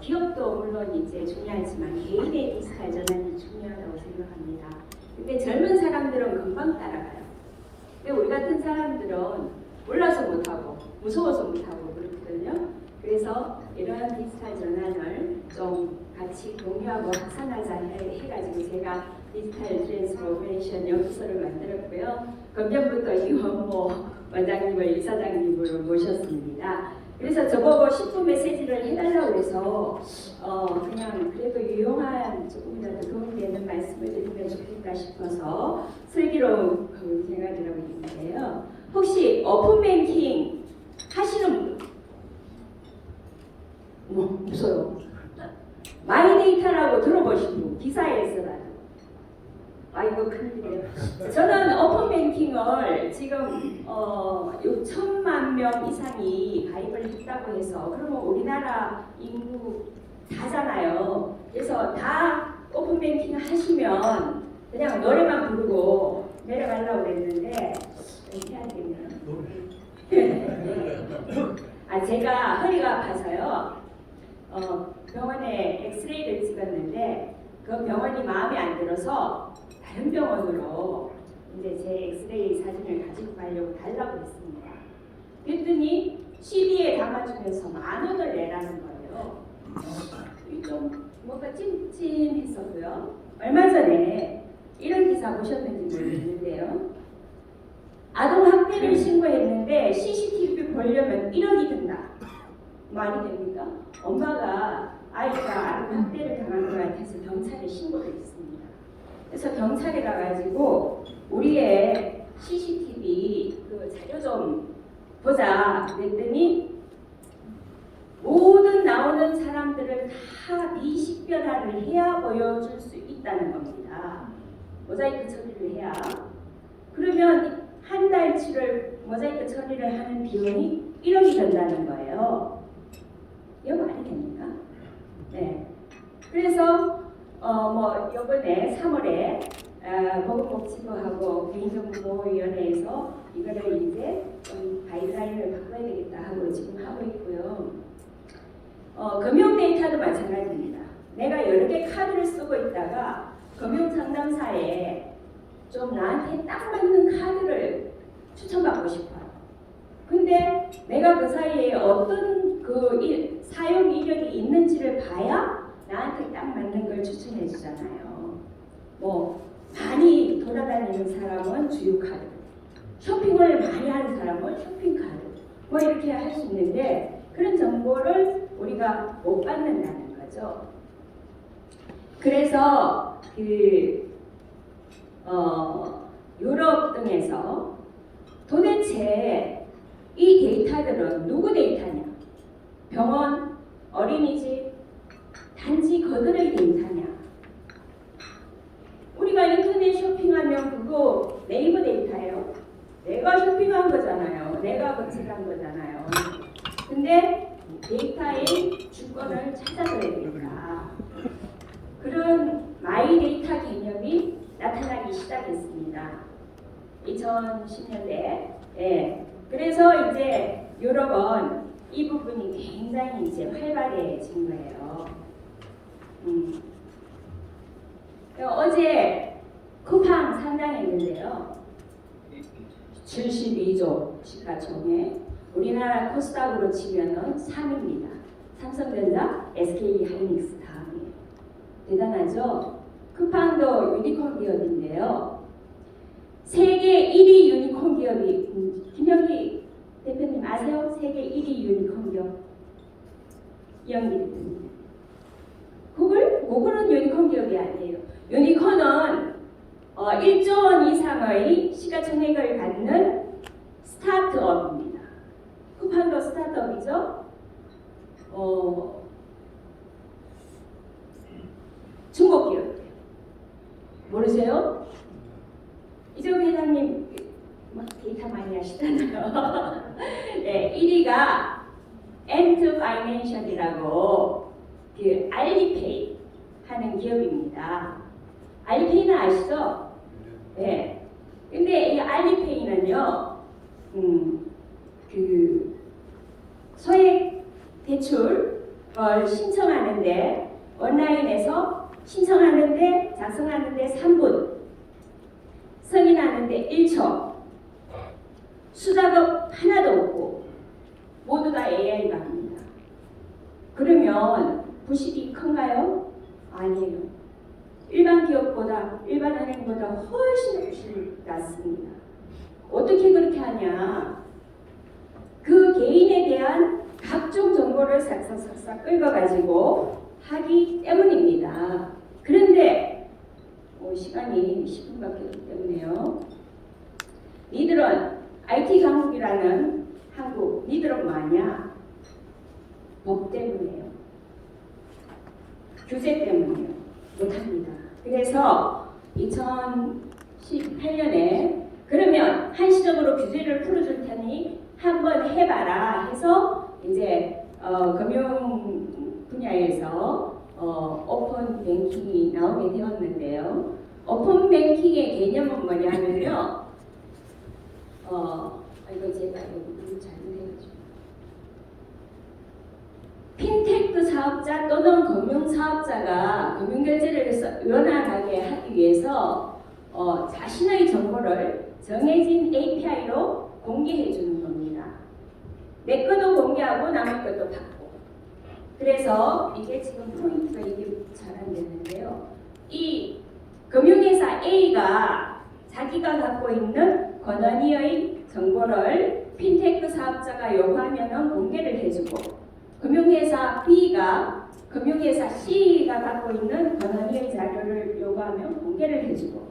기업도 물론 이제 중요하지만 개인의 디지털 전환이 중요하다고 생각합니다. 근데 젊은 사람들은 금방 따라가요. 근데 우리 같은 사람들은 몰라서 못하고 무서워서 못하고 그렇거든요. 그래서 이러한 디지털 전환을 좀 같이 공유하고 확산하자 해- 해가지고 제가 디지털 트랜스포메이션 연구소를 만들었고요. 금년부터 이원모 원장님을 이사장님으로 모셨습니다. 그래서 저보고 10분 메시지를 해달라고 해서 어 그냥 그래도 유용한 조금이라도 도움이 되는 말씀을 드리면 좋겠다 싶어서 슬기로운 그 생각을 하고 있는데요. 혹시 오픈뱅킹 하시는 분? 뭐 무서워. 마이데이터라고 들어보신 분 기사에서라도. 아 이거 큰일이에요. 저는 오픈뱅킹을 지금 어 6천만 명 이상이 가입을 했다고 해서 그러면 우리나라 인구 다잖아요. 그래서 다 오픈뱅킹 하시면 그냥 노래만 부르고 내려가려고 그랬는데 좀 해야 되겠네요. 아 제가 허리가 아파서요. 어, 병원에 엑스레이를 찍었는데 그 병원이 마음에 안 들어서 다른 병원으로 이제 제 엑스레이 사진을 가지고 가려고 달라고 했습니다. 그랬더니 CD에 담아주면서 만 원을 내라는 거예요. 어, 좀 뭔가 찜찜했었고요. 얼마 전에 이런 기사 보셨는지 모르겠는데요. 아동 학대를 신고했는데 CCTV 보려면 1억이 든다. 말이 됩니까? 엄마가 아이가 아동 학대를 당한 것 같아서 경찰에 신고를 했습니다. 그래서 경찰에 가가지고 우리의 CCTV 그 자료 좀 보자 그랬더니 모든 나오는 사람들을 다 미식 변화를 해야 보여줄 수 있다는 겁니다. 모자이크 처리를 해야. 그러면 한 달치를 모자이크 처리를 하는 비용이 1억이 든다는 거예요. 이거 말이 됩니까? 네. 그래서 어뭐 이번에 3월에 아, 보건복지부하고 개인정보보호위원회에서 이거를 이제 좀 가이드라인을 바꿔야 되겠다 하고 지금 하고 있고요. 어, 금융 데이터도 마찬가지입니다. 내가 여러 개 카드를 쓰고 있다가 금융 상담사에 좀 나한테 딱 맞는 카드를 추천받고 싶어요. 근데 내가 그 사이에 어떤 그 일, 사용 이력이 있는지를 봐야 나한테 딱 맞는 걸 추천해 주잖아요. 뭐 많이 돌아다니는 사람은 주유 카드, 쇼핑을 많이 하는 사람은 쇼핑 카드, 뭐 이렇게 할 수 있는데 그런 정보를 우리가 못 받는다는 거죠. 그래서 그 어, 유럽 등에서 도대체 이 데이터들은 누구 데이터냐? 병원, 어린이집, 단지 그들의 데이터냐? 우리가 인터넷 쇼핑하면 그거 네이버 데이터예요. 내가 쇼핑한 거잖아요. 내가 검색한 거잖아요. 근데 데이터의 주권을 찾아줘야 된다. 그런 마이 데이터 개념이 나타나기 시작했습니다. 2010년대. 예. 그래서 이제 유럽은 이 부분이 굉장히 이제 활발해진 거예요. 음. 어제 쿠팡 상장했는데요. 72조 시가총액. 우리나라 코스닥으로 치면은 3위입니다. 삼성전자, SK 하이닉스 다음이에요. 대단하죠? 쿠팡도 유니콘 기업인데요. 세계 1위 유니콘 기업이 음, 김영기 대표님 아세요? 세계 1위 유니콘 기업 이영기 대표님. 구글? 구글은 유니콘 기업이 아니에요. 유니콘은 어, 1조 원 이상의 시가총액을 갖는 스타트업입니다. 쿠팡도 스타트업이죠. 어, 중국 기업이에요. 모르세요? 이재용 회장님 막 데이터 많이 하시잖아요. 네, 1위가 엔트 파이낸셜이라고 그 알리페이 하는 기업입니다. 알리페이는 아시죠? 네. 근데 이 알리페이는요, 음, 그 소액 대출 걸 신청하는데 온라인에서 신청하는데 작성하는데 3분 승인하는데 1초 수작업 하나도 없고 모두 다 AI가 합니다. 그러면 부실이 큰가요? 아니에요. 일반 기업보다 일반 은행보다 훨씬 부실이 낮습니다. 어떻게 그렇게 하냐? 그 개인에 대한 각종 정보를 싹싹싹싹 긁어가지고 하기 때문입니다. 그런데 뭐 시간이 10분밖에 없기 때문에요. 니들은 IT 강국이라는 한국 니들은 뭐하냐? 법 때문에요. 규제 때문에요. 못합니다. 그래서 2018년에 그러면 한시적으로 규제를 풀어줄 테니 한번 해봐라 해서 이제 어, 금융 분야에서 어, 오픈 뱅킹이 나오게 되었는데요. 오픈 뱅킹의 개념은 뭐냐면요. 어, 아, 이거 제가 잘못해가지고. 핀테크 사업자 또는 금융 사업자가 금융 결제를 해서 원활하게 하기 위해서 어, 자신의 정보를 정해진 API로 공개해 주는 겁니다. 내 것도 공개하고 남의 것도 받고. 그래서 이게 지금 포인트가 이게 잘 안 되는데요. 이 금융회사 A가 자기가 갖고 있는 권한위의 정보를 핀테크 사업자가 요구하면 공개를 해주고 금융회사 B가 금융회사 C가 갖고 있는 권한위의 자료를 요구하면 공개를 해주고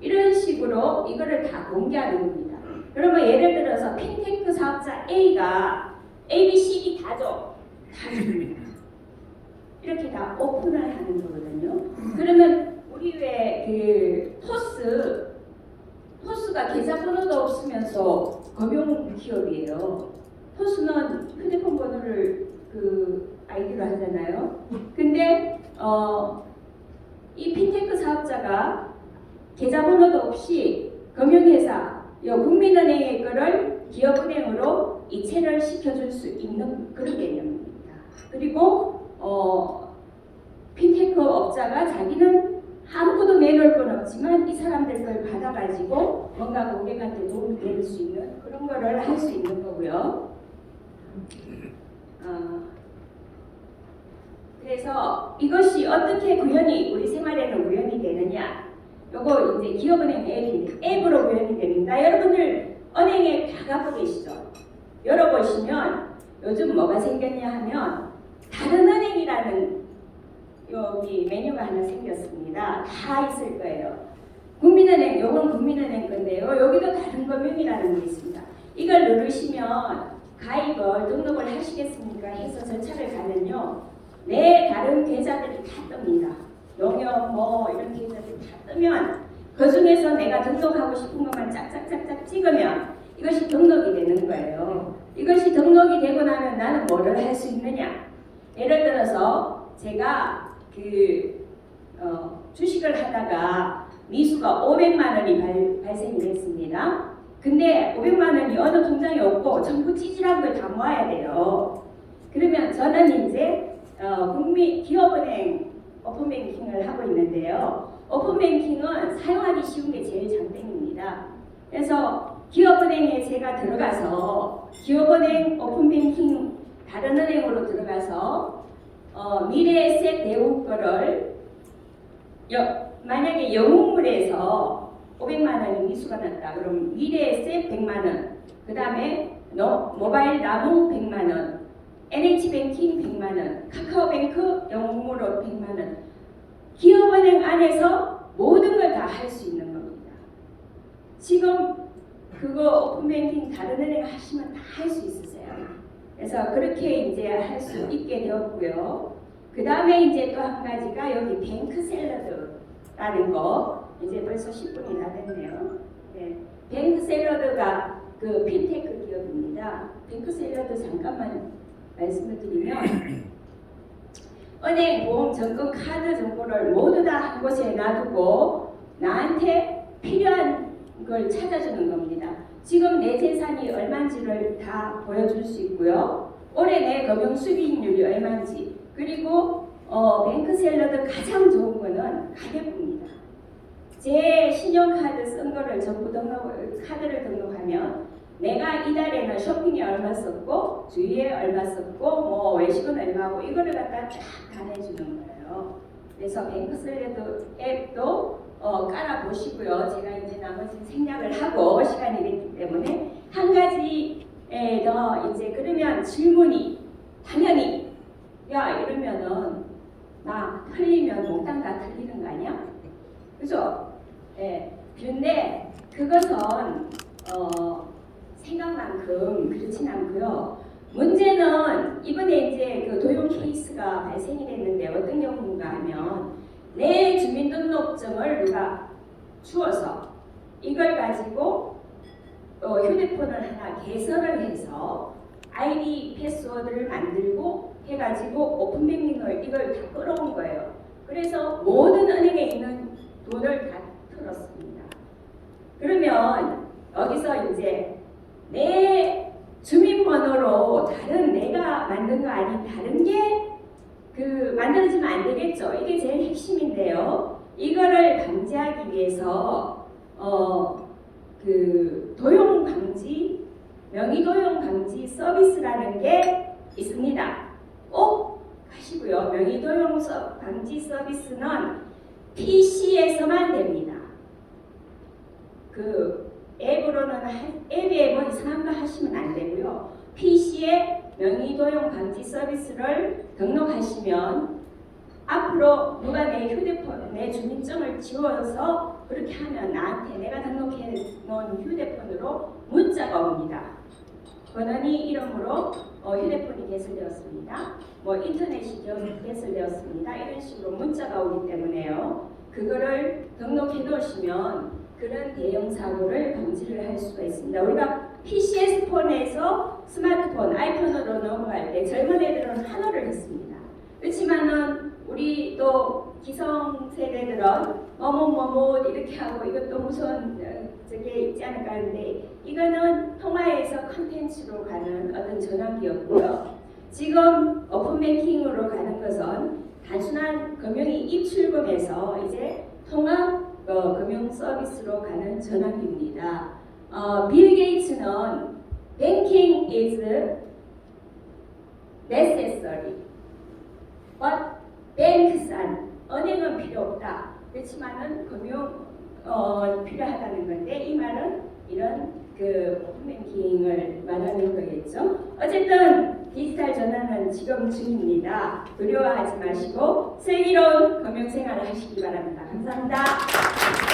이런 식으로 이거를 다 공개하는 겁니다. 그러면 예를 들어서 핀테크 사업자 A가 A, B, C, D 다 줘. 다 줍니다. 이렇게 다 오픈을 하는 거거든요. 그러면 우리 왜그 토스 토스가 계좌번호도 없으면서 금융 기업이에요. 토스는 휴대폰 번호를 그 아이디로 하잖아요. 근데 어, 이 핀테크 사업자가 계좌번호도 없이 금융회사, 요 국민은행의 거를 기업은행으로 이체를 시켜줄 수 있는 그런 개념입니다. 그리고 어, 핀테크 업자가 자기는 아무것도 내놓을 건 없지만 이 사람들 걸 받아가지고 뭔가 고객한테 도움이 될 수 있는 그런 거를 할 수 있는 거고요. 어, 그래서 이것이 어떻게 구현이 우리 생활에는 구현이 되느냐? 요거 이제 기업은행 앱인데 앱으로 구현이 됩니다. 여러분들 은행에 다 갖고 계시죠? 열어보시면 요즘 뭐가 생겼냐 하면 다른 은행이라는 여기 메뉴가 하나 생겼습니다. 다 있을 거예요. 국민은행, 요건 국민은행 건데요. 여기도 다른 금융이라는 게 있습니다. 이걸 누르시면 가입을 등록을 하시겠습니까? 가면요. 내 다른 계좌들이 다 뜹니다. 농협 뭐 이런 계좌들이 다 뜨면 그 중에서 내가 등록하고 싶은 것만 짝짝짝짝 찍으면 이것이 등록이 되는 거예요. 이것이 등록이 되고 나면 나는 뭐를 할 수 있느냐? 예를 들어서 제가 그 어, 주식을 하다가 미수가 500만 원이 발, 발생이 됐습니다. 근데 500만 원이 어느 통장에 없고 전부 찌질한 걸 다 모아야 돼요. 그러면 저는 이제 어, 국민 기업은행 오픈뱅킹을 하고 있는데요. 오픈뱅킹은 사용하기 쉬운 게 제일 장점입니다. 그래서 기업은행에 제가 들어가서 기업은행 오픈뱅킹 다른 은행으로 들어가서 어, 미래에셋 대우 거를 여, 만약에 영웅물에서 500만 원이 미수가 났다. 그럼 미래에셋 100만 원, 그 다음에 모바일 나무 100만 원, NH뱅킹 100만 원, 카카오뱅크 영웅물로 100만 원. 기업은행 안에서 모든 걸 다 할 수 있는 겁니다. 지금 그거 오픈뱅킹 다른 은행 하시면 다 할 수 있으세요. 그래서 그렇게 이제 할 수 있게 되었고요. 그 다음에 이제 또 한 가지가 여기 뱅크 샐러드라는 거 이제 벌써 10분이 다 됐네요. 네. 뱅크 샐러드가 그 핀테크 기업입니다. 뱅크 샐러드 잠깐만 말씀을 드리면 은행, 보험, 적금, 카드 정보를 모두 다 한 곳에 놔두고 나한테 필요한 걸 찾아주는 겁니다. 지금 내 재산이 얼마인지를 다 보여줄 수 있고요. 올해 내 금융 수익률이 얼마인지 뱅크셀러드 가장 좋은 거는 가격입니다. 제 신용카드 쓴 거를 전부 등록, 카드를 등록하면 내가 이달에는 쇼핑에 얼마 썼고 주위에 얼마 썼고 뭐 외식은 얼마고 이거를 갖다 쫙다 내주는 거예요. 그래서 뱅크셀러드 앱도 어, 깔아 보시고요. 제가 이제 나머지 생략을 하고 시간이 됐기 때문에 한 가지 에 더 이제 그러면 질문이 당연히 야 이러면은 나 틀리면 몽땅 다 틀리는 거 아니야? 그죠? 예. 근데 그것은 어, 생각만큼 그렇진 않고요. 문제는 이번에 이제 그 도용 케이스가 발생이 됐는데 어떤 경우인가 하면 내 주민등록증을 누가 주어서 이걸 가지고 어, 휴대폰을 하나 개설을 해서 아이디 패스워드를 만들고 해가지고 오픈뱅킹을 이걸 다 끌어온 거예요. 그래서 모든 은행에 있는 돈을 다 틀었습니다. 그러면 여기서 이제 내 주민번호로 다른 내가 만든 거 아닌 다른 게 그 만들어지면 안 되겠죠. 이게 제일 핵심인데요. 이거를 방지하기 위해서 어 그 도용 방지 명의 도용 방지 서비스라는 게 있습니다. 꼭 하시고요. 명의 도용 서- 방지 서비스는 PC에서만 됩니다. 그 앱으로는 하- 앱에 뭐 이상한 거 하시면 안 되고요. PC에 명의 도용 방지 서비스를 등록하시면 앞으로 누가 내 휴대폰, 내 주민증을 지워서 그렇게 하면 나한테 내가 등록해 놓은 휴대폰으로 문자가 옵니다. 권한이 이름으로 어, 휴대폰이 개설되었습니다. 뭐 인터넷이 개- 개설되었습니다. 이런 식으로 문자가 오기 때문에요. 그거를 등록해 놓으시면 그런 대형 사고를 방지를 할 수가 있습니다. 우리가 PCS 폰에서 스마트폰, 아이폰으로 넘어갈 때 젊은 애들은 한어를 했습니다. 그렇지만은 우리 또 기성 세대들은 뭐뭐뭐뭐 이렇게 하고 이것도 무서운 어, 저게 있지 않을까 하는데 이거는 통화에서 컨텐츠로 가는 어떤 전환기였고요. 지금 오픈뱅킹으로 가는 것은 단순한 금융이 입출금에서 이제 통합 어, 금융 서비스로 가는 전환기입니다. 어, 빌 게이츠는 banking is necessary, but banks are 은행은 필요 없다. 그렇지만은 금융 어, 필요하다는 건데 이 말은 이런 그 오픈뱅킹을 말하는 거겠죠. 어쨌든 디지털 전환은 지금 중입니다. 두려워하지 마시고 슬기로운 금융생활을 하시기 바랍니다. 감사합니다.